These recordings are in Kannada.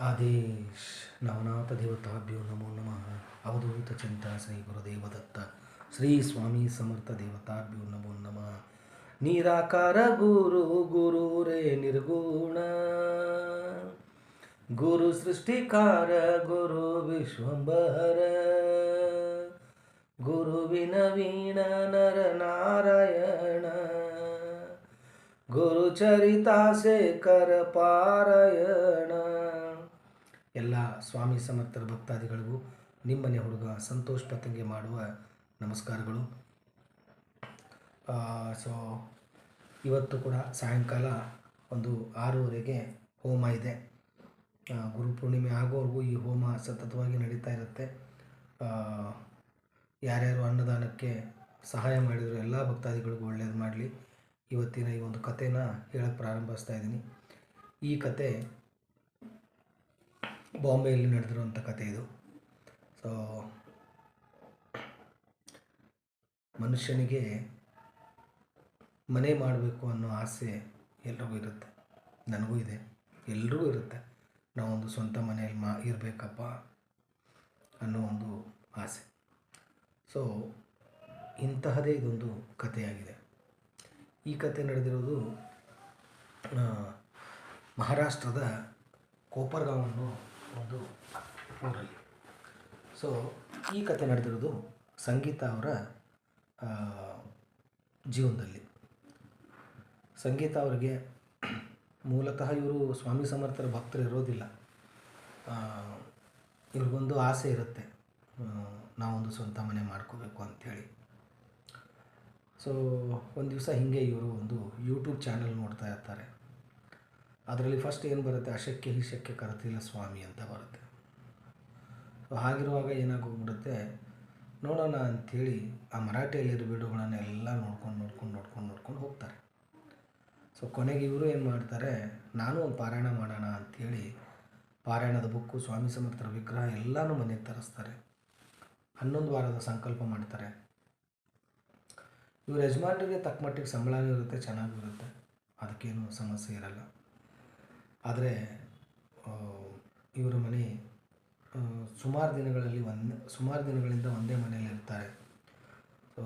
ಆದೇಶ್ ನವನಾಥ ದೇವತಾಭ್ಯೋ ನಮೋ ನಮಃ. ಅವಧೂತ ಚಿಂತ ಶ್ರೀ ಗುರುದೇವದತ್ತ. ಶ್ರೀ ಸ್ವಾಮಿ ಸಮರ್ಥ ದೇವತಾಭ್ಯೋ ನಮೋ ನಮಃ. ನಿರಾಕಾರ ಗುರು ಗುರು ರೇ ನಿರ್ಗುಣ. ಗುರು ಸೃಷ್ಟಿಕಾರ ಗುರು ವಿಶ್ವಂಬರ ಗುರುವಿನ ವೀಣ ನರ ನಾರಾಯಣ. ಗುರುಚರಿತಾಶೇಖರ ಪಾರಾಯಣ. ಎಲ್ಲ ಸ್ವಾಮಿ ಸಮರ್ಥರ ಭಕ್ತಾದಿಗಳಿಗೂ ನಿಮ್ಮನೆ ಹುಡುಗ ಸಂತೋಷ್ ಪತಂಗೆ ಮಾಡುವ ನಮಸ್ಕಾರಗಳು. ಸೊ ಇವತ್ತು ಕೂಡ ಸಾಯಂಕಾಲ ಒಂದು ಆರೂವರೆಗೆ ಹೋಮ ಇದೆ. ಗುರು ಪೂರ್ಣಿಮೆ ಆಗೋವರೆಗೂ ಈ ಹೋಮ ಸತತವಾಗಿ ನಡೀತಾ ಇರುತ್ತೆ. ಯಾರ್ಯಾರು ಅನ್ನದಾನಕ್ಕೆ ಸಹಾಯ ಮಾಡಿದ್ರು ಎಲ್ಲ ಭಕ್ತಾದಿಗಳಿಗೂ ಒಳ್ಳೆಯದು ಮಾಡಲಿ. ಇವತ್ತಿನ ಈ ಒಂದು ಕಥೆನ ಹೇಳಕ್ಕೆ ಪ್ರಾರಂಭಿಸ್ತಾ ಇದ್ದೀನಿ. ಈ ಕತೆ ಬಾಂಬೆಯಲ್ಲಿ ನಡೆದಿರುವಂಥ ಕತೆ ಇದು. ಸೊ ಮನುಷ್ಯನಿಗೆ ಮನೆ ಮಾಡಬೇಕು ಅನ್ನೋ ಆಸೆ ಎಲ್ರಿಗೂ ಇರುತ್ತೆ. ನನಗೂ ಇದೆ. ಎಲ್ರಿಗೂ ಇರುತ್ತೆ. ನಾವೊಂದು ಸ್ವಂತ ಮನೆಯಲ್ಲಿ ಮಾ, ಇರಬೇಕಪ್ಪ ಅನ್ನೋ ಒಂದು ಆಸೆ. ಸೊ ಇಂತಹದೇ ಇದೊಂದು ಕಥೆಯಾಗಿದೆ. ಈ ಕತೆ ನಡೆದಿರೋದು ಮಹಾರಾಷ್ಟ್ರದ ಕೋಪರ್ಗಾವನ್ನು ಒಂದು ಊರಲ್ಲಿ ಸೊ ಈ ಕತೆ ನಡೆದಿರೋದು ಸಂಗೀತ ಅವರ ಜೀವನದಲ್ಲಿ. ಸಂಗೀತ ಅವರಿಗೆ ಮೂಲತಃ ಇವರು ಸ್ವಾಮಿ ಸಮರ್ಥರ ಭಕ್ತರು ಇರೋದಿಲ್ಲ. ಇವ್ರಿಗೊಂದು ಆಸೆ ಇರುತ್ತೆ. ನಾವೊಂದು ಸ್ವಂತ ಮನೆ ಮಾಡ್ಕೋಬೇಕು ಅಂಥೇಳಿ ಸೊ ಒಂದು ದಿವಸ ಹೀಗೆ ಇವರು ಒಂದು ಯೂಟ್ಯೂಬ್ ಚಾನಲ್ ನೋಡ್ತಾ ಇರ್ತಾರೆ. ಅದರಲ್ಲಿ ಫಸ್ಟ್ ಏನು ಬರುತ್ತೆ? ಅಶಕ್ಯ ಹಿ ಶಕ್ಯ ಕರತಿಲ್ಲ ಸ್ವಾಮಿ ಅಂತ ಬರುತ್ತೆ. ಸೊ ಹಾಗಿರುವಾಗ ಏನಾಗೋಗ್ಬಿಡುತ್ತೆ ನೋಡೋಣ ಅಂಥೇಳಿ ಆ ಮರಾಠಿಯಲ್ಲಿರೋ ವಿಡಿಯೋಗಳನ್ನೆಲ್ಲ ನೋಡ್ಕೊಂಡು ನೋಡ್ಕೊಂಡು ನೋಡ್ಕೊಂಡು ನೋಡ್ಕೊಂಡು ಹೋಗ್ತಾರೆ. ಸೊ ಕೊನೆಗೆ ಇವರು ಏನು ಮಾಡ್ತಾರೆ? ನಾನು ಒಂದು ಪಾರಾಯಣ ಮಾಡೋಣ ಅಂಥೇಳಿ ಪಾರಾಯಣದ ಬುಕ್ಕು, ಸ್ವಾಮಿ ಸಮರ್ಥರ ವಿಗ್ರಹ ಎಲ್ಲನೂ ಮನೆಗೆ ತರಿಸ್ತಾರೆ. ಹನ್ನೊಂದು ವಾರದ ಸಂಕಲ್ಪ ಮಾಡ್ತಾರೆ. ಇವ್ರ ಯಜಮಾನರಿಗೆ ತಕ್ಕ ಮಟ್ಟಿಗೆ ಸಂಬಳನೂ ಇರುತ್ತೆ ಚೆನ್ನಾಗಿರುತ್ತೆ ಅದಕ್ಕೇನು ಸಮಸ್ಯೆ ಇರಲ್ಲ. ಆದರೆ ಇವರ ಮನೆ ಸುಮಾರು ದಿನಗಳಲ್ಲಿ ಒಂದು, ಸುಮಾರು ದಿನಗಳಿಂದ ಒಂದೇ ಮನೆಯಲ್ಲಿ ಇರ್ತಾರೆ. ಸೊ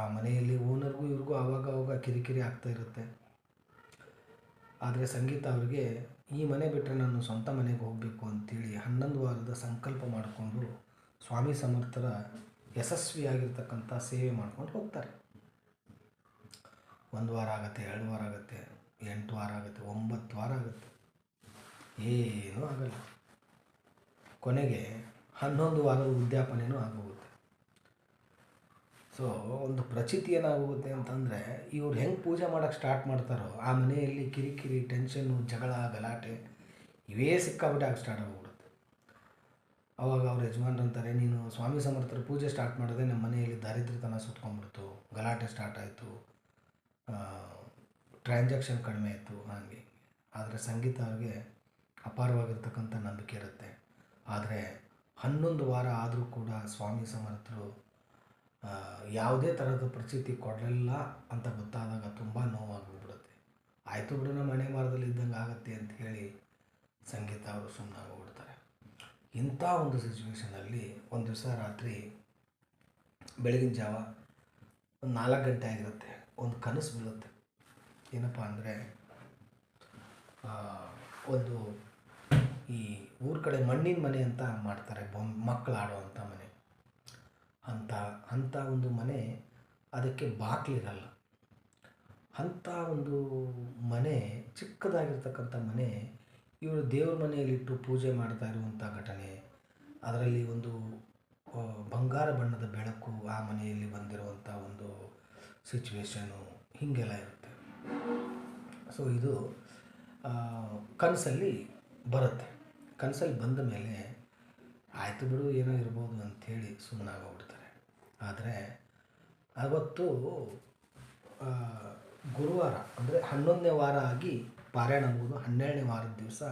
ಆ ಮನೆಯಲ್ಲಿ ಓನರ್ಗೂ ಇವ್ರಿಗೂ ಆವಾಗ ಆವಾಗ ಕಿರಿಕಿರಿ ಆಗ್ತಾ ಇರುತ್ತೆ. ಆದರೆ ಸಂಗೀತ ಅವರಿಗೆ, ಈ ಮನೆ ಬಿಟ್ಟರೆ ನಾನು ಸ್ವಂತ ಮನೆಗೆ ಹೋಗಬೇಕು ಅಂತೇಳಿ ಹನ್ನೊಂದು ವಾರದ ಸಂಕಲ್ಪ ಮಾಡಿಕೊಂಡು ಸ್ವಾಮಿ ಸಮರ್ಥರ ಯಶಸ್ವಿಯಾಗಿರ್ತಕ್ಕಂಥ ಸೇವೆ ಮಾಡ್ಕೊಂಡು ಹೋಗ್ತಾರೆ. ಒಂದು ವಾರ ಆಗುತ್ತೆ, ಎರಡು ವಾರ ಆಗುತ್ತೆ. ಎಂಟು ವಾರ ಆಗುತ್ತೆ, ಒಂಬತ್ತು ವಾರ ಆಗುತ್ತೆ. ಏನೂ ಆಗಲ್ಲ. ಕೊನೆಗೆ ಹನ್ನೊಂದು ವಾರದ ಉದ್ಯಾಪನೆಯೂ ಆಗೋಗುತ್ತೆ. ಸೊ ಒಂದು ಪ್ರಚಿತಿ ಏನಾಗುತ್ತೆ ಅಂತಂದರೆ, ಇವ್ರು ಹೆಂಗೆ ಪೂಜೆ ಮಾಡೋಕ್ಕೆ ಸ್ಟಾರ್ಟ್ ಮಾಡ್ತಾರೋ, ಆ ಮನೆಯಲ್ಲಿ ಕಿರಿಕಿರಿ ಟೆನ್ಷನ್ನು ಜಗಳ, ಗಲಾಟೆ, ಇವೇ ಸಿಕ್ಕಾಬಿಟ್ಟೆ ಆಗಿ ಸ್ಟಾರ್ಟ್ ಆಗೋಗ್ಬಿಡುತ್ತೆ ಅವಾಗ ಅವ್ರ ಯಜಮಾನ್ರು ಅಂತಾರೆ, ನೀನು ಸ್ವಾಮಿ ಸಮರ್ಥರ ಪೂಜೆ ಸ್ಟಾರ್ಟ್ ಮಾಡಿದೆ ನಮ್ಮ ಮನೆಯಲ್ಲಿ ದಾರಿದ್ರ್ಯತನ ಸುತ್ಕೊಂಡ್ಬಿಡ್ತು, ಗಲಾಟೆ ಸ್ಟಾರ್ಟ್ ಆಯಿತು. ಟ್ರಾನ್ಸಾಕ್ಷನ್ ಕಡಿಮೆ ಇತ್ತು ಹಾಗೆ. ಆದರೆ ಸಂಗೀತ ಅವ್ರಿಗೆ ಅಪಾರವಾಗಿರ್ತಕ್ಕಂಥ ನಂಬಿಕೆ ಇರುತ್ತೆ. ಆದರೆ ಹನ್ನೊಂದು ವಾರ ಆದರೂ ಕೂಡ ಸ್ವಾಮಿ ಸಮರ್ಥರು ಯಾವುದೇ ಥರದ ಪರಿಸ್ಥಿತಿ ಕೊಡಲಿಲ್ಲ ಅಂತ ಗೊತ್ತಾದಾಗ ತುಂಬ ನೋವಾಗ್ಬಿಡುತ್ತೆ. ಆಯಿತು ಬಿಡು ನಮ್ಮ ಮನೆ ವಾರದಲ್ಲಿ ಇದ್ದಂಗೆ ಆಗುತ್ತೆ ಅಂತ ಹೇಳಿ ಸಂಗೀತ ಅವರು ಸುಮ್ಮನೆ ಆಗೋಗ್ಬಿಡ್ತಾರೆ ಇಂಥ ಒಂದು ಸಿಚುವೇಷನಲ್ಲಿ ಒಂದು ದಿವಸ ರಾತ್ರಿ ಬೆಳಗಿನ ಜಾವ ಒಂದು ನಾಲ್ಕು ಗಂಟೆ ಆಗಿರುತ್ತೆ. ಒಂದು ಕನಸು ಬೀಳುತ್ತೆ. ಏನಪ್ಪ ಅಂದರೆ ಒಂದು ಈ ಊರ ಕಡೆ ಮಣ್ಣಿನ ಮನೆ ಅಂತ ಮಾಡ್ತಾರೆ, ಬೊಮ್ ಮಕ್ಕಳು ಆಡುವಂಥ ಮನೆ. ಅಂಥ ಅಂಥ ಒಂದು ಮನೆ ಅದಕ್ಕೆ ಬಾಗಿಲಿರಲ್ಲ ಅಂಥ ಒಂದು ಮನೆ, ಚಿಕ್ಕದಾಗಿರ್ತಕ್ಕಂಥ ಮನೆ, ಇವರು ದೇವ್ರ ಮನೆಯಲ್ಲಿಟ್ಟು ಪೂಜೆ ಮಾಡ್ತಾ ಇರುವಂಥ ಘಟನೆ. ಅದರಲ್ಲಿ ಒಂದು ಬಂಗಾರ ಬಣ್ಣದ ಬೆಳಕು ಆ ಮನೆಯಲ್ಲಿ ಬಂದಿರುವಂಥ ಒಂದು ಸಿಚುವೇಶನು ಹೀಗೆಲ್ಲ ಇರುತ್ತೆ. ಸೊ ಇದು ಕನಸಲ್ಲಿ ಬರುತ್ತೆ. ಕನಸಲ್ಲಿ ಬಂದ ಮೇಲೆ ಆಯಿತು ಬಿಡು, ಏನೋ ಇರ್ಬೋದು ಅಂಥೇಳಿ ಸುಮ್ಮನಾಗೋಗ್ಬಿಡ್ತಾರೆ ಆದರೆ, ಅವತ್ತು ಗುರುವಾರ, ಅಂದರೆ ಹನ್ನೊಂದನೇ ವಾರ ಆಗಿ ಪಾರಾಯಣ ಮುಗಿದು ಹನ್ನೆರಡನೇ ವಾರದ ದಿವಸ,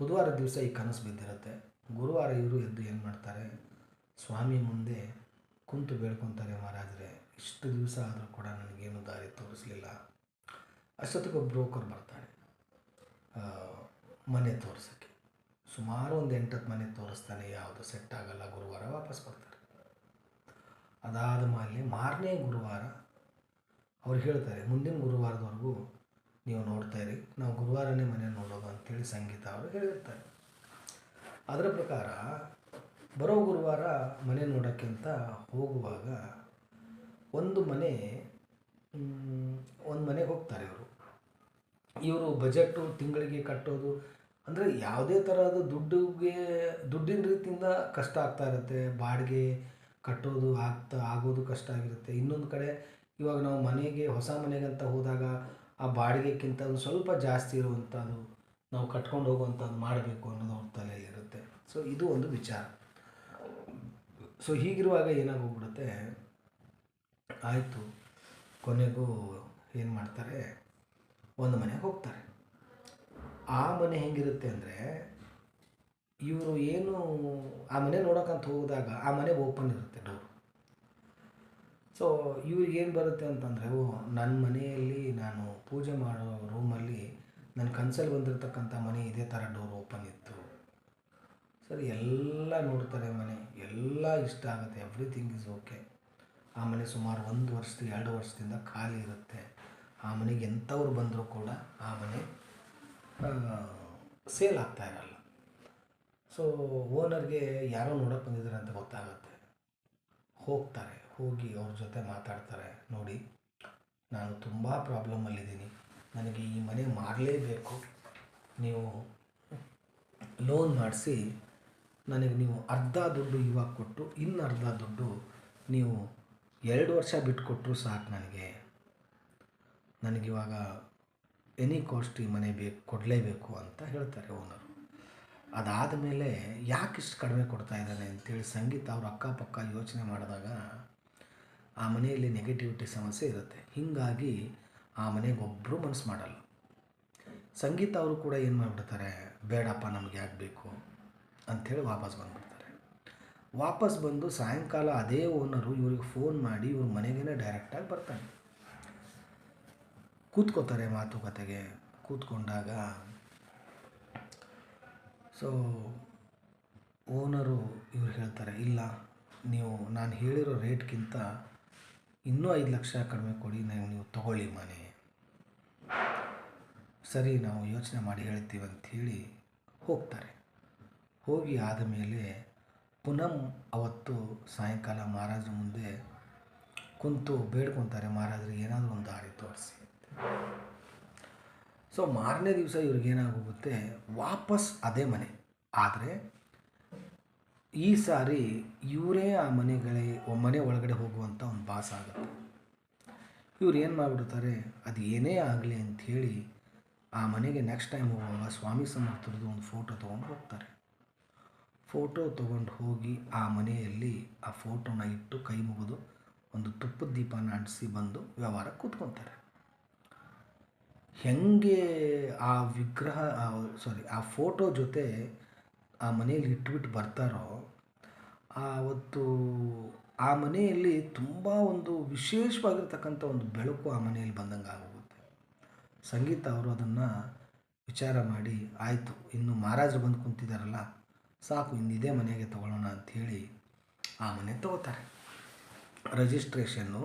ಬುಧವಾರದ ದಿವಸ ಈ ಕನಸು ಬಿದ್ದಿರುತ್ತೆ. ಗುರುವಾರ ಇವರು ಎದ್ದು ಏನು ಮಾಡ್ತಾರೆ? ಸ್ವಾಮಿ ಮುಂದೆ ಕುಂತು ಬೇಡ್ಕೊತಾರೆ ಮಹಾರಾಜರೇ. ಇಷ್ಟು ದಿವಸ ಆದರೂ ಕೂಡ ನನಗೇನು ದಾರಿ ತೋರಿಸಲಿಲ್ಲ. ಅಷ್ಟೊತ್ತಿಗೆ ಒಬ್ಬ ಬ್ರೋಕರ್ ಬರ್ತಾನೆ. ಮನೆ ತೋರಿಸೋಕ್ಕೆ. ಸುಮಾರು ಒಂದು ಎಂಟತ್ತು ಮನೆ ತೋರಿಸ್ತಾನೆ, ಯಾವುದು ಸೆಟ್ ಆಗಲ್ಲ, ಗುರುವಾರ ವಾಪಸ್ ಬರ್ತಾರೆ. ಅದಾದ ಮೇಲೆ ಮಾರನೇ ಗುರುವಾರ ಅವ್ರು ಹೇಳ್ತಾರೆ, ಮುಂದಿನ ಗುರುವಾರದವರೆಗೂ ನೀವು ನೋಡ್ತಾ ಇರಿ, ನಾವು ಗುರುವಾರನೇ ಮನೆ ನೋಡೋದು ಅಂತೇಳಿ ಸಂಗೀತ ಅವರು ಹೇಳಿರ್ತಾರೆ. ಅದರ ಪ್ರಕಾರ ಬರೋ ಗುರುವಾರ ಮನೆ ನೋಡೋಕ್ಕಿಂತ ಹೋಗುವಾಗ ಒಂದು ಮನೆ ಒಂದು ಮನೆಗೆ ಹೋಗ್ತಾರೆ ಇವರು ಇವರು ಬಜೆಟ್ಟು ತಿಂಗಳಿಗೆ ಕಟ್ಟೋದು, ಅಂದರೆ ಯಾವುದೇ ಥರದ ದುಡ್ಡಿಗೆ, ದುಡ್ಡಿನ ರೀತಿಯಿಂದ ಕಷ್ಟ ಆಗ್ತಾ ಇರುತ್ತೆ. ಬಾಡಿಗೆ ಕಟ್ಟೋದು ಆಗ್ತಾ, ಆಗೋದು ಕಷ್ಟ ಆಗಿರುತ್ತೆ. ಇನ್ನೊಂದು ಕಡೆ ಇವಾಗ ನಾವು ಮನೆಗೆ, ಹೊಸ ಮನೆಗೆ ಅಂತ ಹೋದಾಗ ಆ ಬಾಡಿಗೆಕ್ಕಿಂತ ಒಂದು ಸ್ವಲ್ಪ ಜಾಸ್ತಿ ಇರುವಂಥದ್ದು ನಾವು ಕಟ್ಕೊಂಡು ಹೋಗುವಂಥದ್ದು ಮಾಡಬೇಕು ಅನ್ನೋದು ಅವ್ರ ತಲೆಯಲ್ಲಿರುತ್ತೆ ಸೊ ಇದು ಒಂದು ವಿಚಾರ. ಸೊ ಹೀಗಿರುವಾಗ ಏನಾಗೋಗ್ಬಿಡುತ್ತೆ? ಆಯಿತು. ಕೊನೆಗೂ ಏನು ಮಾಡ್ತಾರೆ? ಒಂದು ಮನೆಗೆ ಹೋಗ್ತಾರೆ. ಆ ಮನೆ ಹೆಂಗಿರುತ್ತೆ ಅಂದರೆ, ಇವರು ಏನು, ಆ ಮನೆ ನೋಡೋಕ್ಕಂತ ಹೋದಾಗ ಆ ಮನೆ ಓಪನ್ ಇರುತ್ತೆ ಡೋರ್ ಸೊ ಇವ್ರಿಗೇನು ಬರುತ್ತೆ ಅಂತಂದರೆ, ಓ ನನ್ನ ಮನೆಯಲ್ಲಿ ನಾನು ಪೂಜೆ ಮಾಡೋ ರೂಮಲ್ಲಿ ನನ್ನ ಕನ್ಸಲ್ಲಿ ಬಂದಿರತಕ್ಕಂಥ ಮನೆ ಇದೇ ಥರ ಡೋರ್ ಓಪನ್ ಇತ್ತು. ಸರಿ, ಎಲ್ಲ ನೋಡ್ತಾರೆ ಮನೆ, ಎಲ್ಲ ಇಷ್ಟ ಆಗುತ್ತೆ ಎವ್ರಿಥಿಂಗ್ ಇಸ್ ಓಕೆ ಆ ಮನೆ ಸುಮಾರು ಒಂದು ವರ್ಷದ ಎರಡು ವರ್ಷದಿಂದ ಖಾಲಿ ಇರುತ್ತೆ. ಆ ಮನೆಗೆ ಎಂಥವ್ರು ಬಂದರೂ ಕೂಡ ಆ ಮನೆ ಸೇಲ್ ಆಗ್ತಾ ಇರಲ್ಲ. ಸೊ ಓನರ್ಗೆ ಯಾರೋ ನೋಡೋಕೆ ಬಂದಿದ್ದಾರೆ ಅಂತ ಗೊತ್ತಾಗುತ್ತೆ. ಹೋಗ್ತಾರೆ, ಹೋಗಿ ಅವ್ರ ಜೊತೆ ಮಾತಾಡ್ತಾರೆ, ನೋಡಿ, ನಾನು ತುಂಬ ಪ್ರಾಬ್ಲಮಲ್ಲಿದ್ದೀನಿ ನನಗೆ ಈ ಮನೆ ಮಾರಲೇಬೇಕು ನೀವು ಲೋನ್ ಮಾಡಿಸಿ, ನನಗೆ ನೀವು ಅರ್ಧ ದುಡ್ಡು ಇವಾಗ ಕೊಟ್ಟು ಇನ್ನು ಅರ್ಧ ದುಡ್ಡು ನೀವು ಎರಡು ವರ್ಷ ಬಿಟ್ಟುಕೊಟ್ರು ಸಾಕು ನನಗೆ. ನನಗಿವಾಗ ಎನಿ ಕಾಸ್ಟ್ ಈ ಮನೆ ಬೇಕು ಕೊಡಲೇಬೇಕು ಅಂತ ಹೇಳ್ತಾರೆ ಓನರು ಅದಾದ ಮೇಲೆ ಯಾಕೆ ಇಷ್ಟು ಕಡಿಮೆ ಕೊಡ್ತಾ ಇದ್ದಾನೆ ಅಂತೇಳಿ ಸಂಗೀತ ಅವ್ರ ಅಕ್ಕಪಕ್ಕ ಯೋಚನೆ ಮಾಡಿದಾಗ ಆ ಮನೆಯಲ್ಲಿ ನೆಗೆಟಿವಿಟಿ ಸಮಸ್ಯೆ ಇರುತ್ತೆ. ಹೀಗಾಗಿ ಆ ಮನೆಗೆ ಒಬ್ಬರು ಮನಸ್ಸು ಮಾಡಲ್ಲ. ಸಂಗೀತ ಅವರು ಕೂಡ ಏನು ಮಾಡಿಬಿಡ್ತಾರೆ, ಬೇಡಪ್ಪ ನಮ್ಗೆ ಯಾಕೆ ಬೇಕು ಅಂಥೇಳಿ ವಾಪಸ್ ಬಂದುಬಿಡ್ತಾರೆ. ವಾಪಸ್ ಬಂದು ಸಾಯಂಕಾಲ ಅದೇ ಓನರು ಇವ್ರಿಗೆ ಫೋನ್ ಮಾಡಿ ಇವ್ರ ಮನೆಗೇ ಡೈರೆಕ್ಟಾಗಿ ಬರ್ತಾನೆ. ಕೂತ್ಕೋತಾರೆ ಮಾತುಕತೆಗೆ, ಕೂತ್ಕೊಂಡಾಗ. ಸೊ ಓನರು ಇವ್ರು ಹೇಳ್ತಾರೆ, ಇಲ್ಲ, ನೀವು, ನಾನು ಹೇಳಿರೋ ರೇಟ್ಗಿಂತ ಇನ್ನೂ ಐದು ಲಕ್ಷ ಕಡಿಮೆ ಕೊಡಿ ನೀವು ನೀವು ತಗೊಳ್ಳಿ ಮನೆ. ಸರಿ, ನಾವು ಯೋಚನೆ ಮಾಡಿ ಹೇಳ್ತೀವಿ ಅಂಥೇಳಿ ಹೋಗ್ತಾರೆ. ಹೋಗಿ ಆದ ಮೇಲೆ ಪುನಃ ಅವತ್ತು ಸಾಯಂಕಾಲ ಮಹಾರಾಜ ಮುಂದೆ ಕುಂತು ಬೇಡ್ಕೊತಾರೆ. ಮಹಾರಾಜರಿಗೆ ಏನಾದರೂ ಒಂದು ದಾರಿ ತೋರಿಸಿ ಸೊ ಮಾರನೇ ದಿವಸ ಇವ್ರಿಗೇನಾಗೋಗುತ್ತೆ ವಾಪಸ್ ಅದೇ ಮನೆ. ಆದರೆ ಈ ಸಾರಿ ಇವರೇ ಆ ಮನೆಗಳೇ ಮನೆ ಒಳಗಡೆ ಹೋಗುವಂಥ ಒಂದು ಭಾಸ ಆಗುತ್ತೆ. ಇವ್ರು ಏನು ಮಾಡಿಬಿಡ್ತಾರೆ, ಅದು ಏನೇ ಆಗಲಿ ಅಂಥೇಳಿ ಆ ಮನೆಗೆ ನೆಕ್ಸ್ಟ್ ಟೈಮ್ ಹೋಗುವಾಗ ಸ್ವಾಮಿ ಸಮರ್ಥರದ್ದು ಒಂದು ಫೋಟೋ ತೊಗೊಂಡು ಹೋಗ್ತಾರೆ. ಫೋಟೋ ತೊಗೊಂಡು ಹೋಗಿ ಆ ಮನೆಯಲ್ಲಿ ಆ ಫೋಟೋನ ಇಟ್ಟು ಕೈ ಮುಗಿದು ಒಂದು ತುಪ್ಪದ ದೀಪನ ಅಂಟಿಸಿ ಬಂದು ವ್ಯವಹಾರ ಕೂತ್ಕೊತಾರೆ. ಹೆಂಗೆ ಆ ವಿಗ್ರಹ ಸಾರಿ ಆ ಫೋಟೋ ಜೊತೆ ಆ ಮನೆಯಲ್ಲಿ ಇಟ್ಬಿಟ್ಟು ಬರ್ತಾರೋ ಆವತ್ತು ಆ ಮನೆಯಲ್ಲಿ ತುಂಬ ಒಂದು ವಿಶೇಷವಾಗಿರ್ತಕ್ಕಂಥ ಒಂದು ಬೆಳಕು ಆ ಮನೆಯಲ್ಲಿ ಬಂದಂಗೆ ಆಗೋಗುತ್ತೆ. ಸಂಗೀತ ಅವರು ಅದನ್ನು ವಿಚಾರ ಮಾಡಿ, ಆಯಿತು, ಇನ್ನು ಮಹಾರಾಜರು ಬಂದು ಕುಂತಿದ್ದಾರಲ್ಲ ಸಾಕು, ಇನ್ನು ಇದೇ ಮನೆಗೆ ತೊಗೊಳ್ಳೋಣ ಅಂಥೇಳಿ ಆ ಮನೆ ತಗೋತಾರೆ. ರಿಜಿಸ್ಟ್ರೇಷನ್ನು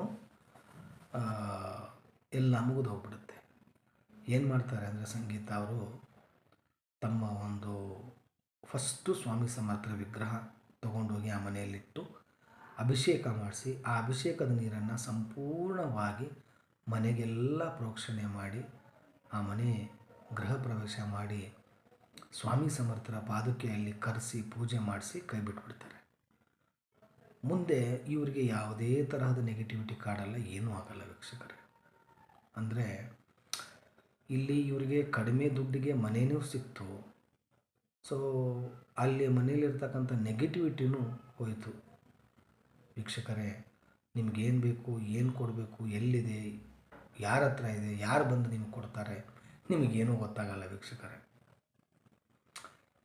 ಎಲ್ಲ ಮುಗಿದು ಹೋಗ್ಬಿಡುತ್ತೆ. ಏನು ಮಾಡ್ತಾರೆ ಅಂದರೆ ಸಂಗೀತ ಅವರು ತಮ್ಮ ಒಂದು ಫಸ್ಟು ಸ್ವಾಮಿ ಸಮರ್ಥರ ವಿಗ್ರಹ ತಗೊಂಡೋಗಿ ಆ ಮನೆಯಲ್ಲಿಟ್ಟು ಅಭಿಷೇಕ ಮಾಡಿಸಿ, ಆ ಅಭಿಷೇಕದ ನೀರನ್ನು ಸಂಪೂರ್ಣವಾಗಿ ಮನೆಗೆಲ್ಲ ಪ್ರೋಕ್ಷಣೆ ಮಾಡಿ, ಆ ಮನೆ ಗೃಹ ಪ್ರವೇಶ ಮಾಡಿ ಸ್ವಾಮಿ ಸಮರ್ಥರ ಪಾದುಕೆಯಲ್ಲಿ ಕರೆಸಿ, ಪೂಜೆ ಮಾಡಿಸಿ ಕೈ ಬಿಟ್ಬಿಡ್ತಾರೆ. ಮುಂದೆ ಇವರಿಗೆ ಯಾವುದೇ ತರಹದ ನೆಗೆಟಿವಿಟಿ ಕಾಡಲ್ಲ ಏನೂ ಆಗಲ್ಲ ವೀಕ್ಷಕರೇ. ಅಂದರೆ ಇಲ್ಲಿ ಇವರಿಗೆ ಕಡಿಮೆ ದುಡ್ಡಿಗೆ ಮನೆಯೂ ಸಿಕ್ತು. ಸೊ ಅಲ್ಲಿ ಮನೇಲಿರ್ತಕ್ಕಂಥ ನೆಗೆಟಿವಿಟಿನೂ ಹೋಯಿತು. ವೀಕ್ಷಕರೇ, ನಿಮಗೇನು ಬೇಕು, ಏನು ಕೊಡಬೇಕು, ಎಲ್ಲಿದೆ, ಯಾರ ಹತ್ರ ಇದೆ, ಯಾರು ಬಂದು ನಿಮ್ಗೆ ಕೊಡ್ತಾರೆ, ನಿಮಗೇನೂ ಗೊತ್ತಾಗಲ್ಲ ವೀಕ್ಷಕರೇ.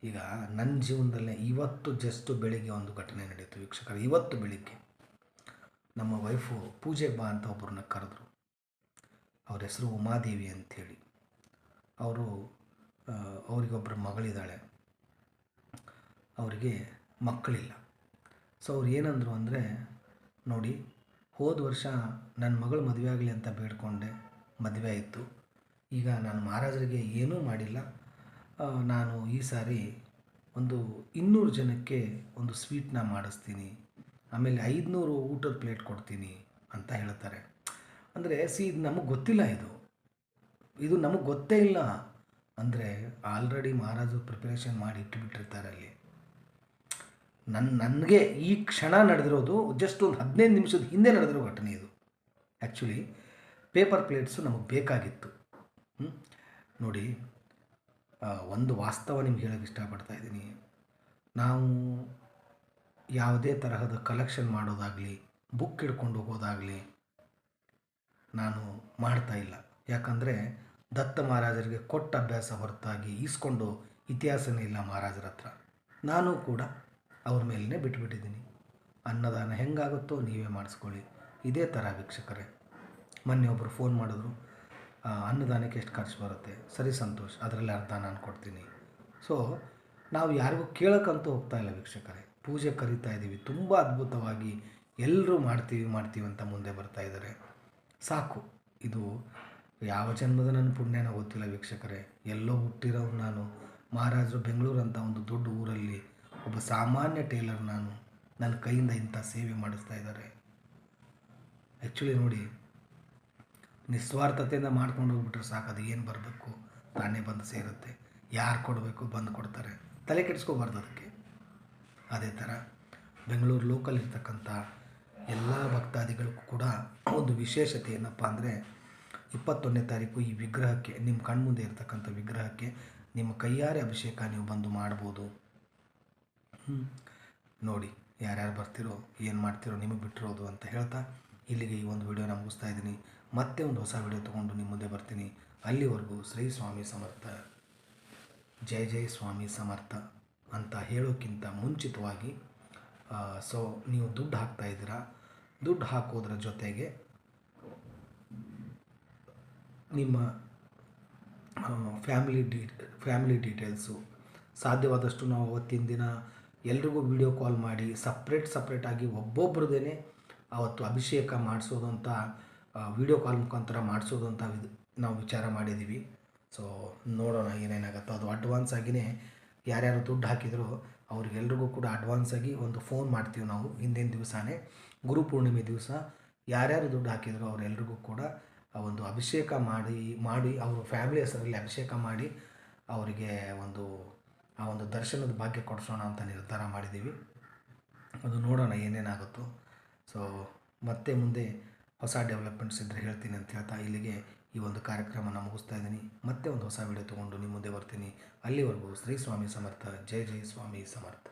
ಈಗ ನನ್ನ ಜೀವನದಲ್ಲೇ ಇವತ್ತು ಜಸ್ಟ್ ಬೆಳಿಗ್ಗೆ ಒಂದು ಘಟನೆ ನಡೆಯಿತು ವೀಕ್ಷಕರ, ಇವತ್ತು ಬೆಳಿಗ್ಗೆ. ನಮ್ಮ ವೈಫು ಪೂಜೆ ಬಾ ಅಂತ ಒಬ್ಬರನ್ನ ಕರೆದ್ರು. ಅವ್ರ ಹೆಸರು ಉಮಾದೇವಿ ಅಂಥೇಳಿ ಅವರು ಅವರಿಗೊಬ್ಬರು ಮಗಳಿದ್ದಾಳೆ. ಅವರಿಗೆ ಮಕ್ಕಳಿಲ್ಲ. ಸೊ ಅವ್ರು ಏನಂದರು ಅಂದರೆ, ನೋಡಿ, ಹೋದ ವರ್ಷ ನನ್ನ ಮಗಳು ಮದುವೆ ಆಗಲಿ ಅಂತ ಬೇಡ್ಕೊಂಡೆ, ಮದುವೆ ಆಯಿತು. ಈಗ ನಾನು ಮಹಾರಾಜರಿಗೆ ಏನೂ ಮಾಡಿಲ್ಲ. ನಾನು ಈ ಸಾರಿ ಒಂದು ಇನ್ನೂರು ಜನಕ್ಕೆ ಒಂದು ಸ್ವೀಟ್ನ ಮಾಡಿಸ್ತೀನಿ. ಆಮೇಲೆ ಐದುನೂರು ಊಟದ ಪ್ಲೇಟ್ ಕೊಡ್ತೀನಿ, ಅಂತ ಹೇಳ್ತಾರೆ. ಅಂದರೆ, ಸಿ, ಇದು ನಮಗೆ ಗೊತ್ತಿಲ್ಲ ಇದು. ಇದು ನಮಗೆ ಗೊತ್ತೇ ಇಲ್ಲ. ಅಂದರೆ ಆಲ್ರೆಡಿ ಮಹಾರಾಜರು ಪ್ರಿಪರೇಷನ್ ಮಾಡಿ ಇಟ್ಟುಬಿಟ್ಟಿರ್ತಾರೆ ಅಲ್ಲಿ. ನನ್ನ ನನಗೆ ಈ ಕ್ಷಣ ನಡೆದಿರೋದು ಜಸ್ಟ್ ಒಂದು ಹದಿನೈದು ನಿಮಿಷದ ಹಿಂದೆ ನಡೆದಿರೋ ಘಟನೆ ಇದು. ಆ್ಯಕ್ಚುಲಿ ಪೇಪರ್ ಪ್ಲೇಟ್ಸು ನಮಗೆ ಬೇಕಾಗಿತ್ತು. ನೋಡಿ ಒಂದು ವಾಸ್ತವ ನಿಮ್ಗೆ ಹೇಳೋಕ್ಕೆ ಇಷ್ಟಪಡ್ತಾ ಇದ್ದೀನಿ. ನಾವು ಯಾವುದೇ ತರಹದ ಕಲೆಕ್ಷನ್ ಮಾಡೋದಾಗಲಿ ಬುಕ್ ಹಿಡ್ಕೊಂಡು ಹೋಗೋದಾಗಲಿ, ನಾನು ಮಾಡ್ತಾ ಇಲ್ಲ. ಯಾಕಂದರೆ ದತ್ತ ಮಹಾರಾಜರಿಗೆ ಕೊಟ್ಟ ಅಭ್ಯಾಸ ಹೊರತಾಗಿ ಈಸ್ಕೊಂಡು ಇತಿಹಾಸನೇ ಇಲ್ಲ ಮಹಾರಾಜರ ಹತ್ರ. ನಾನು ಕೂಡ ಅವ್ರ ಮೇಲೇ ಬಿಟ್ಬಿಟ್ಟಿದ್ದೀನಿ. ಅನ್ನದಾನ ಹೆಂಗಾಗುತ್ತೋ ನೀವೇ ಮಾಡಿಸ್ಕೊಳ್ಳಿ. ಇದೇ ಥರ ವೀಕ್ಷಕರೇ. ಮೊನ್ನೆ ಒಬ್ಬರು ಫೋನ್ ಮಾಡಿದ್ರು ಅನ್ನದಾನಕ್ಕೆ ಎಷ್ಟು ಖರ್ಚು ಬರುತ್ತೆ? ಸರಿ ಸಂತೋಷ್, ಅದರಲ್ಲಿ ಅರ್ಧ ನಾನು ಕೊಡ್ತೀನಿ. ಸೊ ನಾವು ಯಾರಿಗೂ ಕೇಳೋಕ್ಕಂತೂ ಹೋಗ್ತಾ ಇಲ್ಲ ವೀಕ್ಷಕರೇ. ಪೂಜೆ ಕರಿತಾ ಇದ್ದೀವಿ. ತುಂಬ ಅದ್ಭುತವಾಗಿ ಎಲ್ಲರೂ ಮಾಡ್ತೀವಿ ಮಾಡ್ತೀವಿ ಅಂತ ಮುಂದೆ ಬರ್ತಾ ಇದ್ದಾರೆ. ಸಾಕು. ಇದು ಯಾವ ಜನ್ಮದ ನನ್ನ ಪುಣ್ಯನ ಗೊತ್ತಿಲ್ಲ ವೀಕ್ಷಕರೇ. ಎಲ್ಲೋ ಹುಟ್ಟಿರೋರು ನಾನು. ಮಹಾರಾಜರು ಬೆಂಗಳೂರು ಅಂತ ಒಂದು ದೊಡ್ಡ ಊರಲ್ಲಿ ಒಬ್ಬ ಸಾಮಾನ್ಯ ಟೇಲರ್ ನಾನು. ನನ್ನ ಕೈಯಿಂದ ಇಂಥ ಸೇವೆ ಮಾಡಿಸ್ತಾ ಇದ್ದಾರೆ. ಆ್ಯಕ್ಚುಲಿ ನೋಡಿ, ನಿಸ್ವಾರ್ಥತೆಯಿಂದ ಮಾಡ್ಕೊಂಡು ಹೋಗ್ಬಿಟ್ರೆ ಸಾಕು, ಅದು ಏನು ಬರಬೇಕು? ತಾನೇ ಬಂದು ಸೇರುತ್ತೆ. ಯಾರು ಕೊಡಬೇಕು? ಬಂದು ಕೊಡ್ತಾರೆ. ತಲೆ ಕೆಡಿಸ್ಕೋಬಾರ್ದು ಅದಕ್ಕೆ. ಅದೇ ಥರ ಬೆಂಗಳೂರು ಲೋಕಲ್ ಇರ್ತಕ್ಕಂಥ ಎಲ್ಲ ಭಕ್ತಾದಿಗಳಿಗೂ ಕೂಡ ಒಂದು ವಿಶೇಷತೆ ಏನಪ್ಪ ಅಂದರೆ ಇಪ್ಪತ್ತೊಂದನೇ ತಾರೀಕು ಈ ವಿಗ್ರಹಕ್ಕೆ ನಿಮ್ಮ ಕಣ್ಮುಂದೆ ಇರತಕ್ಕಂಥ ವಿಗ್ರಹಕ್ಕೆ ನಿಮ್ಮ ಕೈಯಾರೆ ಅಭಿಷೇಕ ನೀವು ಬಂದು ಮಾಡ್ಬೋದು. ನೋಡಿ, ಯಾರ್ಯಾರು ಬರ್ತಿರೋ, ಏನು ಮಾಡ್ತಿರೋ ನಿಮಗೆ ಬಿಟ್ಟಿರೋದು ಅಂತ ಹೇಳ್ತಾ ಇಲ್ಲಿಗೆ ಈ ಒಂದು ವಿಡಿಯೋನ ಮುಗಿಸ್ತಾ ಇದ್ದೀನಿ. ಮತ್ತೆ ಒಂದು ಹೊಸ ವಿಡಿಯೋ ತೊಗೊಂಡು ನಿಮ್ಮ ಮುಂದೆ ಬರ್ತೀನಿ. ಅಲ್ಲಿವರೆಗೂ ಶ್ರೀ ಸ್ವಾಮಿ ಸಮರ್ಥ. ಜಯ ಜಯ ಸ್ವಾಮಿ ಸಮರ್ಥ ಅಂತ ಹೇಳೋಕ್ಕಿಂತ ಮುಂಚಿತವಾಗಿ ಸೊ, ನೀವು ದುಡ್ಡು ಹಾಕ್ತಾ ಇದ್ದೀರಾ? ದುಡ್ಡು ಹಾಕೋದ್ರ ಜೊತೆಗೆ ನಿಮ್ಮ ಫ್ಯಾಮಿಲಿ ಡೀ ಫ್ಯಾಮಿಲಿ ಡೀಟೇಲ್ಸು ಸಾಧ್ಯವಾದಷ್ಟು ನಾವು ಅವತ್ತಿನ ದಿನ ಎಲ್ರಿಗೂ ವಿಡಿಯೋ ಕಾಲ್ ಮಾಡಿ ಸಪ್ರೇಟ್ ಸಪ್ರೇಟಾಗಿ ಒಬ್ಬೊಬ್ರದೇ ಅವತ್ತು ಅಭಿಷೇಕ ಮಾಡಿಸೋದು ಅಂತ ವಿಡಿಯೋ ಕಾಲ್ ಮುಖಾಂತರ ಮಾಡಿಸೋದು ಅಂತ ನಾವು ವಿಚಾರ ಮಾಡಿದ್ದೀವಿ ಸೊ ನೋಡೋಣ ಏನೇನಾಗುತ್ತೋ. ಅದು ಅಡ್ವಾನ್ಸ್ ಆಗಿಯೇ ಯಾರ್ಯಾರು ದುಡ್ಡು ಹಾಕಿದ್ರು ಅವ್ರಿಗೆಲ್ರಿಗೂ ಕೂಡ ಅಡ್ವಾನ್ಸ್ ಆಗಿ ಒಂದು ಫೋನ್ ಮಾಡ್ತೀವಿ ನಾವು ಹಿಂದಿನ ದಿವಸನೇ. ಗುರುಪೂರ್ಣಿಮೆ ದಿವಸ ಯಾರ್ಯಾರು ದುಡ್ಡು ಹಾಕಿದ್ರು ಅವರೆಲ್ರಿಗೂ ಕೂಡ ಆ ಒಂದು ಅಭಿಷೇಕ ಮಾಡಿ ಮಾಡಿ ಅವರು ಫ್ಯಾಮಿಲಿ ಹೆಸರಲ್ಲಿ ಅಭಿಷೇಕ ಮಾಡಿ ಅವರಿಗೆ ಒಂದು, ಆ ಒಂದು ದರ್ಶನದ ಭಾಗ್ಯ ಕೊಡಿಸೋಣ ಅಂತ ನಿರ್ಧಾರ ಮಾಡಿದ್ದೀವಿ. ಅದು ನೋಡೋಣ ಏನೇನಾಗುತ್ತೋ. ಸೊ ಮತ್ತೆ ಮುಂದೆ ಹೊಸ ಡೆವಲಪ್ಮೆಂಟ್ಸ್ ಇದ್ದರೆ ಹೇಳ್ತೀನಿ ಅಂತ ಹೇಳ್ತಾ ಇಲ್ಲಿಗೆ ಈ ಒಂದು ಕಾರ್ಯಕ್ರಮನ ಮುಗಿಸ್ತಾ ಇದ್ದೀನಿ. ಮತ್ತೆ ಒಂದು ಹೊಸ ವಿಡಿಯೋ ತೊಗೊಂಡು ನಿಮ್ಮ ಮುಂದೆ ಬರ್ತೀನಿ. ಅಲ್ಲಿವರೆಗೂ ಶ್ರೀ ಸ್ವಾಮಿ ಸಮರ್ಥ, ಜೈ ಜೈ ಸ್ವಾಮಿ ಸಮರ್ಥ.